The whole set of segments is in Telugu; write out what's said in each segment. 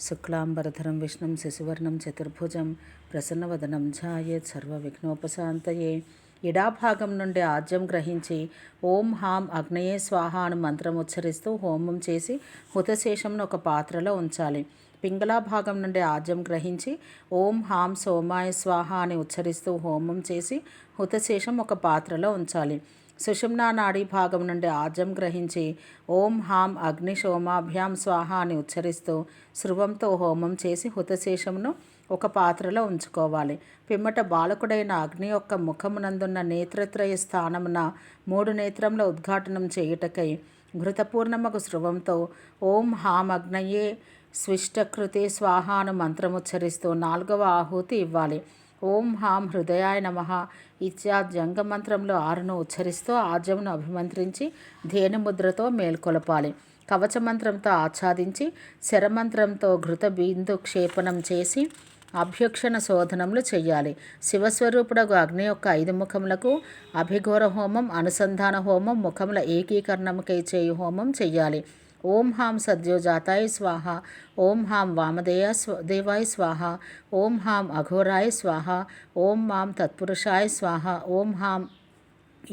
శుక్లాంబరధరం విష్ణుం శశివర్ణం చతుర్భుజం ప్రసన్నవదనం ఝాయేత్ సర్వవిఘ్నోపశాంతయే. ఇడాభాగం నుండి ఆజ్యం గ్రహించి ఓం హాం అగ్నయే స్వాహ అని మంత్రం ఉచ్చరిస్తూ హోమం చేసి హుతశేషంను ఒక పాత్రలో ఉంచాలి. పింగళా భాగం నుండి ఆజ్యం గ్రహించి ఓం హాం సోమాయ స్వాహ అని ఉచ్చరిస్తూ హోమం చేసి హుతశేషం ఒక పాత్రలో ఉంచాలి. సుషుమ్నా నాడీ భాగం నుండి ఆర్జం గ్రహించి ఓం హాం అగ్ని శోమాభ్యాం స్వాహ అని ఉచ్చరిస్తూ శృవంతో హోమం చేసి హుతశేషమును ఒక పాత్రలో ఉంచుకోవాలి. పిమ్మట బాలకుడైన అగ్ని యొక్క ముఖమునందున్న నేత్రత్రయ స్థానమున మూడు నేత్రముల ఉద్ఘాటనం చేయుటకై ఘృతపూర్ణమకు శృవంతో ఓం హాం అగ్నయే స్విష్టకృతే స్వాహ అను మంత్రముచ్చరిస్తూ నాలుగవ ఆహుతి ఇవ్వాలి. ఓం హాం హృదయాయ నమ. ఇత్యా జంగమంత్రంలో ఆరును ఉచ్చరిస్తూ ఆజ్యమును అభిమంత్రించి ధేనుముద్రతో మేల్కొలపాలి. కవచమంత్రంతో ఆచ్ఛాదించి శరమంత్రంతో ఘృత బిందు క్షేపణం చేసి అభ్యక్షణ శోధనములు చేయాలి శివస్వరూపుడకు అగ్ని యొక్క ఐదు ముఖములకు అభిఘోర హోమం అనుసంధాన హోమం ముఖముల ఏకీకరణముకై చేయు హోమం చేయాలి ఓం హాం సద్యోజాతాయ స్వాహ ఓం హాం వామదేయ స్వ దేవాయ స్వాహ ఓం హాం అఘోరాయ స్వాహ ఓం మాం తత్పురుషాయ స్వాహ ఓం హాం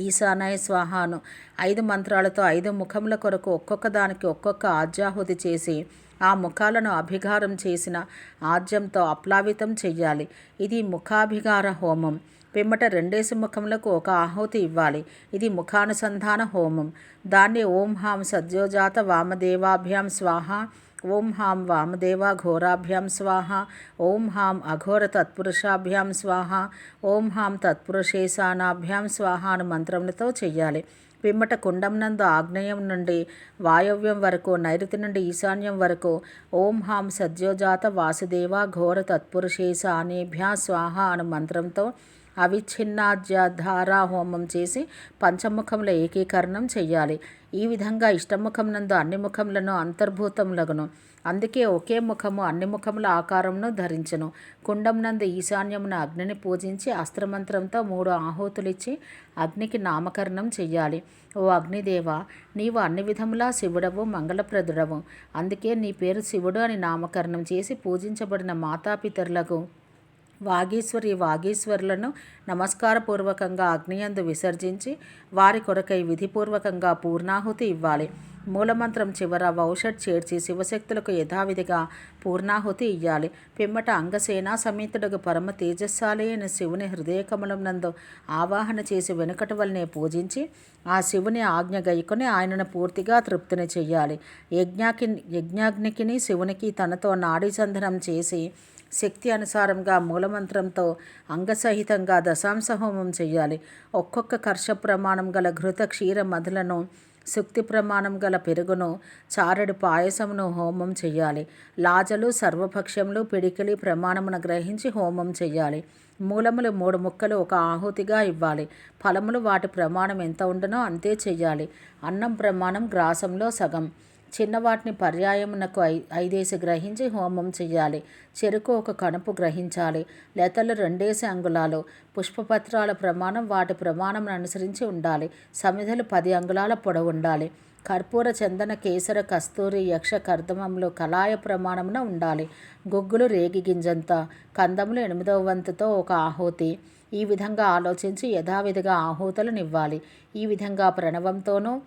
ఈశానాయ స్వాహాను ఐదు మంత్రాలతో ఐదు ముఖముల కొరకు ఒక్కొక్క దానికి ఒక్కొక్క ఆజ్యాహుతి చేసి ఆ ముఖాలను అభిగారం చేసిన ఆజ్యంతో అప్లావితం చెయ్యాలి. ఇది ముఖాభిగార హోమం. పిమ్మట రెండేసి ముఖములకు ఒక ఆహుతి ఇవ్వాలి. ఇది ముఖానుసంధాన హోమం. దాన్ని ఓం హాం సద్యోజాత వామదేవాభ్యాం స్వాహ ఓం హాం వామదేవ ఘోరాభ్యాం స్వాహ ఓం హాం అఘోర తత్పురుషాభ్యాం స్వాహ ఓం హాం తత్పురుషేశానాభ్యాం స్వాహ అను మంత్రములతో చెయ్యాలి. పిమ్మట కుండం నందు ఆగ్నేయం నుండి వాయవ్యం వరకు నైరుతి నుండి ఈశాన్యం వరకు ఓం హాం సద్యోజాత వాసుదేవ ఘోర తత్పురుషేశ అనేభ్యా స్వాహ అను మంత్రంతో అవిచ్ఛిన్నాధ్యాధారా హోమం చేసి పంచముఖముల ఏకీకరణం చెయ్యాలి. ఈ విధంగా ఇష్టముఖం నందు అన్ని ముఖములను అంతర్భూతములగును. అందుకే ఒకే ముఖము అన్ని ముఖముల ఆకారమును ధరించను. కుండం నందు ఈశాన్యమున అగ్నిని పూజించి అస్త్రమంత్రంతో మూడు ఆహుతులిచ్చి అగ్నికి నామకరణం చెయ్యాలి. ఓ అగ్నిదేవ నీవు అన్ని విధములా శివుడవు మంగళప్రదుడవు. అందుకే నీ పేరు శివుడు అని నామకరణం చేసి పూజించబడిన మాతాపితరులకు వాగీశ్వరి వాగీశ్వరులను నమస్కారపూర్వకంగా అగ్నియందు విసర్జించి వారి కొరకై విధిపూర్వకంగా పూర్ణాహుతి ఇవ్వాలి. మూలమంత్రం చివర వౌషట్ చేర్చి శివశక్తులకు యథావిధిగా పూర్ణాహుతి ఇయ్యాలి. పిమ్మట అంగసేనా సమేతుడుగు పరమ తేజస్సాలి అయిన శివుని హృదయకమలం నందు ఆవాహన చేసి వెనుకటి వలనే పూజించి ఆ శివుని ఆజ్ఞ గైకొని ఆయనను పూర్తిగా తృప్తిని చెయ్యాలి. యజ్ఞాకి యజ్ఞాగ్నికిని శివునికి తనతో నాడీ చందనం చేసి శక్తి అనుసారంగా మూలమంత్రంతో అంగసహితంగా దశాంశ హోమం చేయాలి. ఒక్కొక్క కర్ష ప్రమాణం గల ఘృత క్షీర మధులను శుక్తి ప్రమాణం గల పెరుగును చారడు పాయసమును హోమం చేయాలి. లాజలు సర్వపక్షములు పిడికిలి ప్రమాణమును గ్రహించి హోమం చేయాలి. మూలములు మూడు ముక్కలు ఒక ఆహుతిగా ఇవ్వాలి. ఫలములు వాటి ప్రమాణం ఎంత ఉండనో అంతే చేయాలి. అన్నం ప్రమాణం గ్రాసంలో సగం. చిన్నవాటిని పర్యాయమునకు ఐ ఐదేసి గ్రహించి హోమం చెయ్యాలి. చెరుకు ఒక కణపు గ్రహించాలి. లతలు రెండేసి అంగుళాలు. పుష్పపత్రాల ప్రమాణం వాటి ప్రమాణం అనుసరించి ఉండాలి. సమిధలు పది అంగుళాల పొడవు ఉండాలి. కర్పూర చందన కేసర కస్తూరి యక్ష కర్దమములు కలాయ ప్రమాణమున ఉండాలి. గొగ్గులు రేగి గింజంత. కందములు ఎనిమిదవ వంతుతో ఒక ఆహుతి. ఈ విధంగా ఆలోచించి యథావిధిగా ఆహూతలనివ్వాలి ఈ విధంగా ప్రణవంతోనూ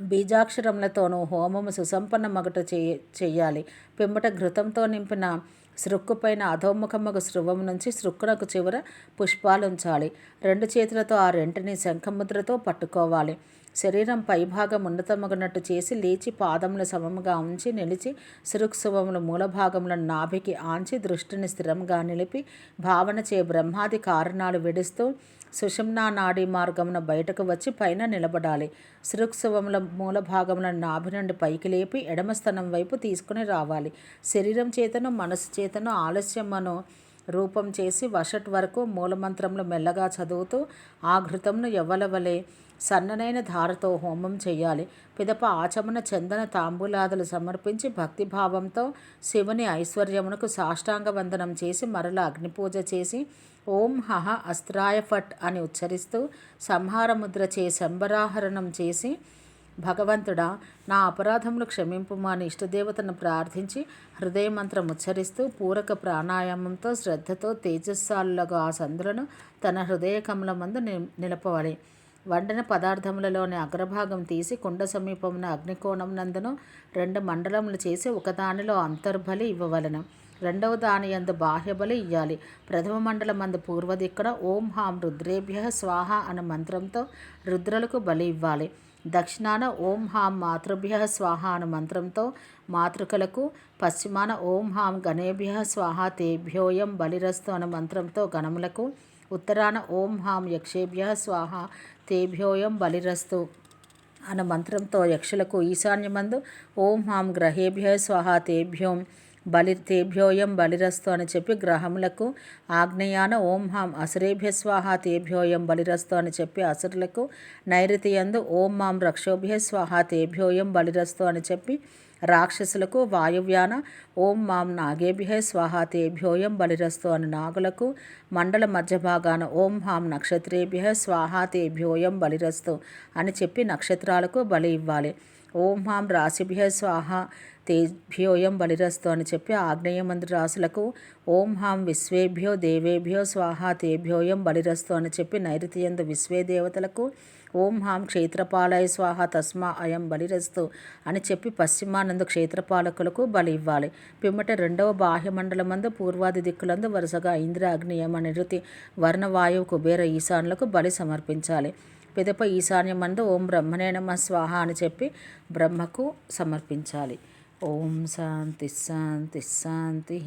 బీజాక్షరములతోనూ హోమము సుసంపన్నమగుట చేయ చేయాలి. పిమ్మట ఘృతంతో నింపిన సృక్కుపైన అధోముఖముగు శృవం నుంచి సృక్కునకు చివర పుష్పాలుంచాలి. రెండు చేతులతో ఆ రెంటిని శంఖముద్రతో పట్టుకోవాలి. శరీరం పైభాగం ఉన్నతమగునట్టు చేసి లేచి పాదములు సమముగా ఉంచి నిలిచి సురుక్సువములు మూలభాగములను నాభికి ఆంచి దృష్టిని స్థిరంగా నిలిపి భావన చే బ్రహ్మాది కారణాలు విడుస్తూ సుషుమ్నా నాడీ మార్గమున బయటకు వచ్చి పైన నిలబడాలి. శృక్సువముల మూలభాగములను నాభి నుండి పైకి లేపి ఎడమ స్థనం వైపు తీసుకుని రావాలి. శరీరం చేతను మనసు చేతను ఆలస్యమను రూపం చేసి వషట్ వరకు మూలమంత్రములు మెల్లగా చదువుతూ ఆ ఘృతంను ఎవ్వలవలే సన్ననైన ధారతో హోమం చేయాలి. పిదప ఆచమన చందన తాంబూలాదులు సమర్పించి భక్తిభావంతో శివుని ఐశ్వర్యమునకు సాష్టాంగ వందనం చేసి మరల అగ్నిపూజ చేసి ఓం హహ అస్త్రాయ ఫట్ అని ఉచ్చరిస్తూ సంహారముద్ర చే శంబరాహరణం చేసి భగవంతుడా నా అపరాధములు క్షమింపుమా అని ఇష్టదేవతను ప్రార్థించి హృదయమంత్రం ఉచ్చరిస్తూ పూరక ప్రాణాయామంతో శ్రద్ధతో తేజస్సాలుగా ఆ సందులను తన హృదయ కమలమందు నిలపవాలి. వండిన పదార్థములలోని అగ్రభాగం తీసి కుండ సమీపమున అగ్నికోణం నందును రెండు మండలములు చేసి ఒకదానిలో అంతర్బలి ఇవ్వవలను. రెండవ దాని యందు బాహ్యబలి ఇయ్యాలి. ప్రథమ మండలం మందు పూర్వదిక్కున ఓం హాం రుద్రేభ్య స్వాహ అనే మంత్రంతో రుద్రులకు బలి ఇవ్వాలి. దక్షిణాన ఓం హాం మాతృభ్య స్వాహ అనే మంత్రంతో మాతృకలకు పశ్చిమాన ఓం హాం గణేభ్య స్వాహ తేభ్యోయం బలిరస్తు అనే మంత్రంతో గణములకు ఉత్తరాన ఓం హాం యక్షేభ్య స్వాహ తేభ్యోయం బలిరస్తు అన్న మంత్రంతో యక్షులకు ఈశాన్యమందు ఓం హాం గ్రహేభ్య స్వాహ తేభ్యోం బలి తేభ్యోయం బలిరస్తు అని చెప్పి గ్రహములకు ఆగ్నేయాన ఓం హాం అసురేభ్య స్వాహ తేభ్యోయం బలిరస్తు అని చెప్పి అసురులకు నైరుతి యందు ఓం మాం రక్షోభ్య స్వాహ తేభ్యోయం బలిరస్తు అని చెప్పి రాక్షసులకు వాయువ్యాన. ఓం మాం నాగేభ్య స్వాహ తేభ్యోయం బలిరస్తు అని నాగులకు. మండల మధ్య భాగాన ఓం హాం నక్షత్రేభ్య స్వాహ తేభ్యోయం బలిరస్తు అని చెప్పి నక్షత్రాలకు బలి ఇవ్వాలి. ఓం హాం రాశిభ్య స్వాహ తేభ్యోయం బలిరస్తు అని చెప్పి ఆగ్నేయ రాసులకు ఓం హాం విశ్వేభ్యో దేవేభ్యో స్వాహ తేభ్యోయం బలిరస్తు అని చెప్పి నైరుతి ఎందు విశ్వే దేవతలకు ఓం హాం క్షేత్రపాలయ స్వాహ తస్మా అయం బలిరస్తు అని చెప్పి పశ్చిమానందు క్షేత్రపాలకులకు బలి ఇవ్వాలి పిమ్మట రెండవ బాహ్యమండలమందు పూర్వాది దిక్కులందు వరుసగా ఇంద్ర అగ్ని నిరుతి వర్ణవాయువు కుబేర ఈశాన్లకు బలి సమర్పించాలి. పిదప ఈశాన్యమందు ఓం బ్రహ్మనే నమ స్వాహ అని చెప్పి బ్రహ్మకు సమర్పించాలి. ఓం శాంతి శాంతి శాంతి.